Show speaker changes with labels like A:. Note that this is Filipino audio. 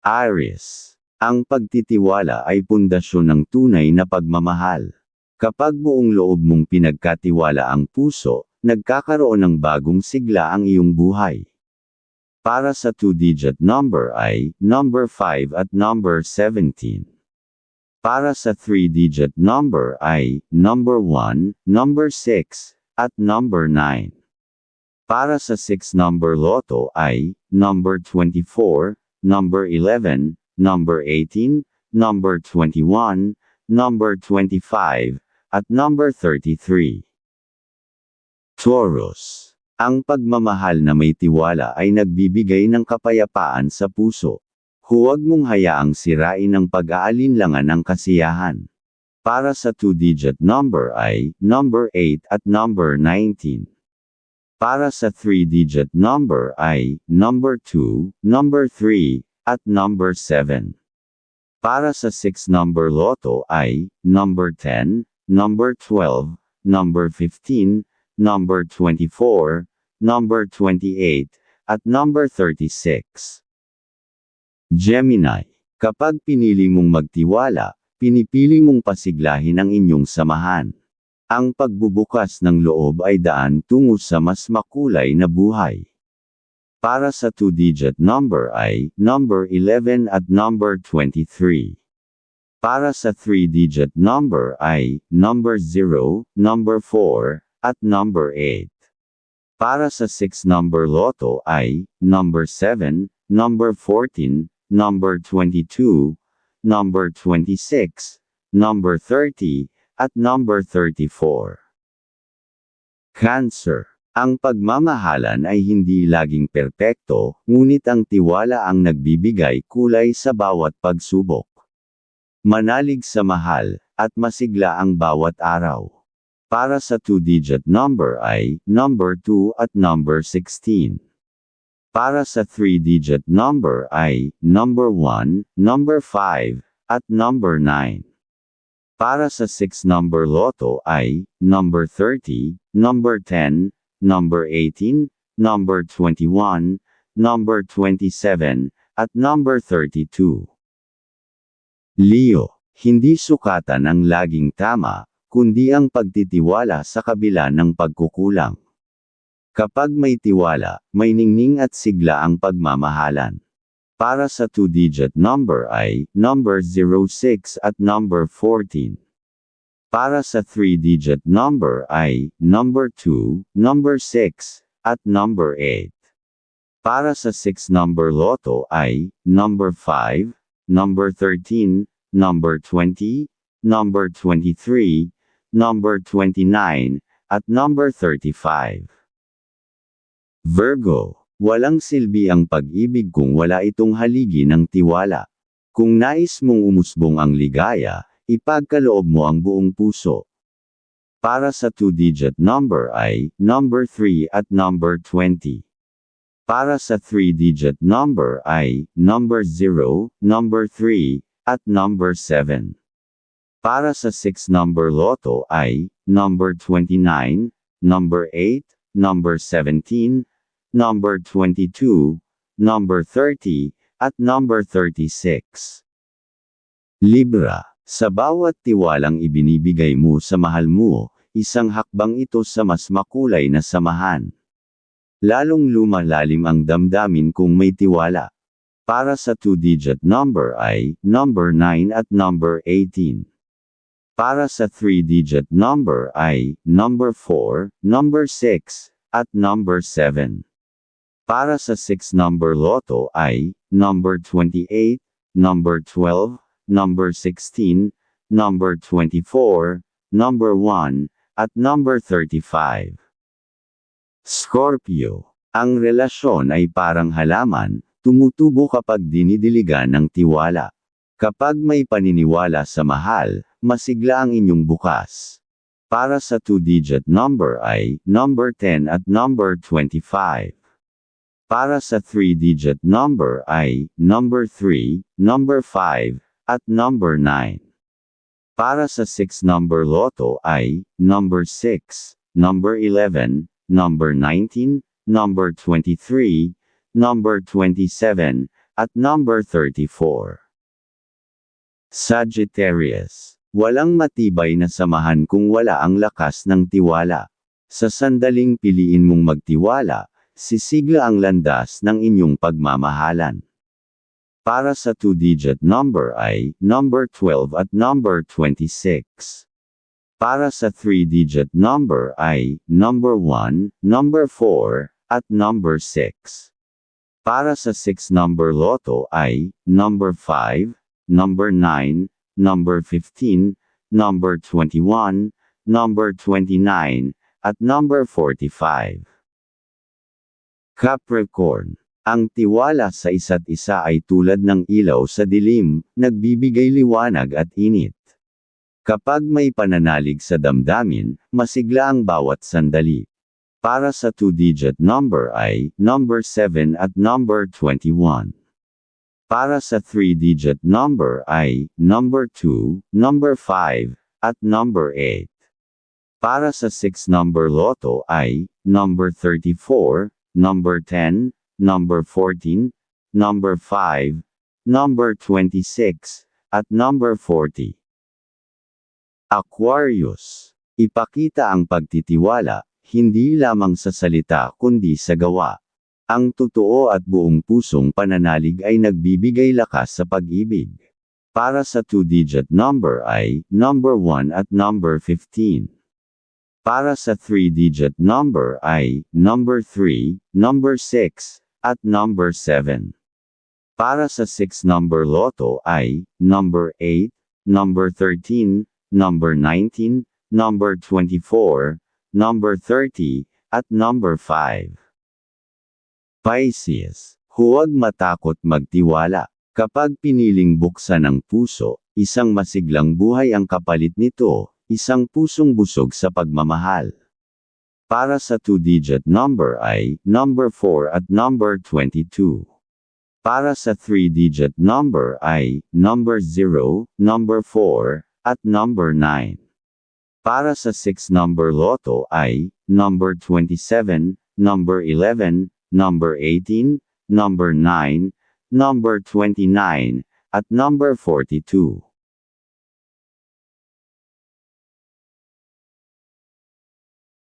A: Aries. Ang pagtitiwala ay pundasyon ng tunay na pagmamahal. Kapag buong loob mong pinagkatiwala ang puso, nagkakaroon ng bagong sigla ang iyong buhay. Para sa two-digit number ay number 5 at number 17. Para sa three-digit number ay number 1, number 6, at number 9. Para sa 6 number loto ay number 24, number 11, number 18, number 21, number 25, at number 33. Taurus. Ang pagmamahal na may tiwala ay nagbibigay ng kapayapaan sa puso. Huwag mong hayaang sirain ang pag-aalinlangan ng kasiyahan. Para sa two-digit number ay number 8 at number 19. Para sa three-digit number ay number 2, number 3, at number 7. Para sa 6 number loto ay number 10, number 12, number 15, number 24, number 28, at number 36. Gemini. Kapag pinili mong magtiwala, pinipili mong pasiglahin ang inyong samahan. Ang pagbubukas ng loob ay daan tungo sa mas makulay na buhay. Para sa two-digit number ay number 11 at number 23. Para sa three-digit number ay number 0, number 4, at number 8. Para sa 6 number loto ay number 7, number 14, number 22, number 26, number 30, at number 34. Cancer. Ang pagmamahalan ay hindi laging perpekto, ngunit ang tiwala ang nagbibigay kulay sa bawat pagsubok. Manalig sa mahal, at masigla ang bawat araw. Para sa two-digit number ay number 2 at number 16. Para sa three-digit number ay number 1, number 5, at number 9. Para sa 6 number loto ay number 30, number 10, number 18, number 21, number 27, at number 32. Leo, hindi sukatan ang laging tama, kundi ang pagtitiwala sa kabila ng pagkukulang. Kapag may tiwala, may ningning at sigla ang pagmamahalan. Para sa two-digit number ay number 06 at number 14. Para sa three-digit number ay number 2, number 6, at number 8. Para sa 6 number loto ay number 5, number 13, number 20, number 23, number 29, at number 35. Virgo, walang silbi ang pag-ibig kung wala itong haligi ng tiwala. Kung nais mong umusbong ang ligaya, ipagkaloob mo ang buong puso. Para sa two-digit number ay number 3 at number 20. Para sa three-digit number ay number 0, number 3, at number 7. Para sa 6 number loto ay number 29, number 8, number 17, number 22, number 30, at number 36. Libra, sa bawat tiwalang ibinibigay mo sa mahal mo, isang hakbang ito sa mas makulay na samahan. Lalong lumalalim ang damdamin kung may tiwala. Para sa two-digit number ay number 9 at number 18. Para sa three-digit number ay number 4, number 6, at number 7. Para sa 6 number loto ay number 28, number 12, number 16, number 24, number 1, at number 35. Scorpio. Ang relasyon ay parang halaman, tumutubo kapag dinidiligan ng tiwala. Kapag may paniniwala sa mahal, masigla ang inyong bukas. Para sa two-digit number ay number 10 at number 25. Para sa three-digit number ay number 3, number 5, at number 9. Para sa 6 number loto ay number 6, number 11, number 19, number 23, number 27, at number 34. Sagittarius. Walang matibay na samahan kung wala ang lakas ng tiwala. Sa sandaling piliin mong magtiwala, sisigla ang landas ng inyong pagmamahalan. Para sa two-digit number ay number 12 at number 26. Para sa three-digit number ay number 1, number 4, at number 6. Para sa six number loto ay number 5, number 9, number 15, number 21, number 29, at number 45. Capricorn. Ang tiwala sa isa't isa ay tulad ng ilaw sa dilim, nagbibigay liwanag at init. Kapag may pananalig sa damdamin, masigla ang bawat sandali. Para sa two-digit number ay number 7 at number 21. Para sa three-digit number ay number 2, number 5, at number 8. Para sa six number loto ay number 34, number 10, number 14, number 5, number 26, at number 40. Aquarius. Ipakita ang pagtitiwala, hindi lamang sa salita kundi sa gawa. Ang totoo at buong pusong pananalig ay nagbibigay lakas sa pag-ibig. Para sa two-digit number ay number 1 at number 15. Para sa three-digit number ay number 3, number 6, at number 7. Para sa six number loto ay number 8, number 13, number 19, number 24, number 30, at number 5. Pisces, huwag matakot magtiwala. Kapag piniling buksan ang puso, isang masiglang buhay ang kapalit nito, isang pusong busog sa pagmamahal. Para sa two-digit number ay number 4 at number 22. Para sa three-digit number ay number 0, number 4, at number 9. Para sa 6 number loto ay number 27, number 11, number 18, number 9, number 29, at number 42.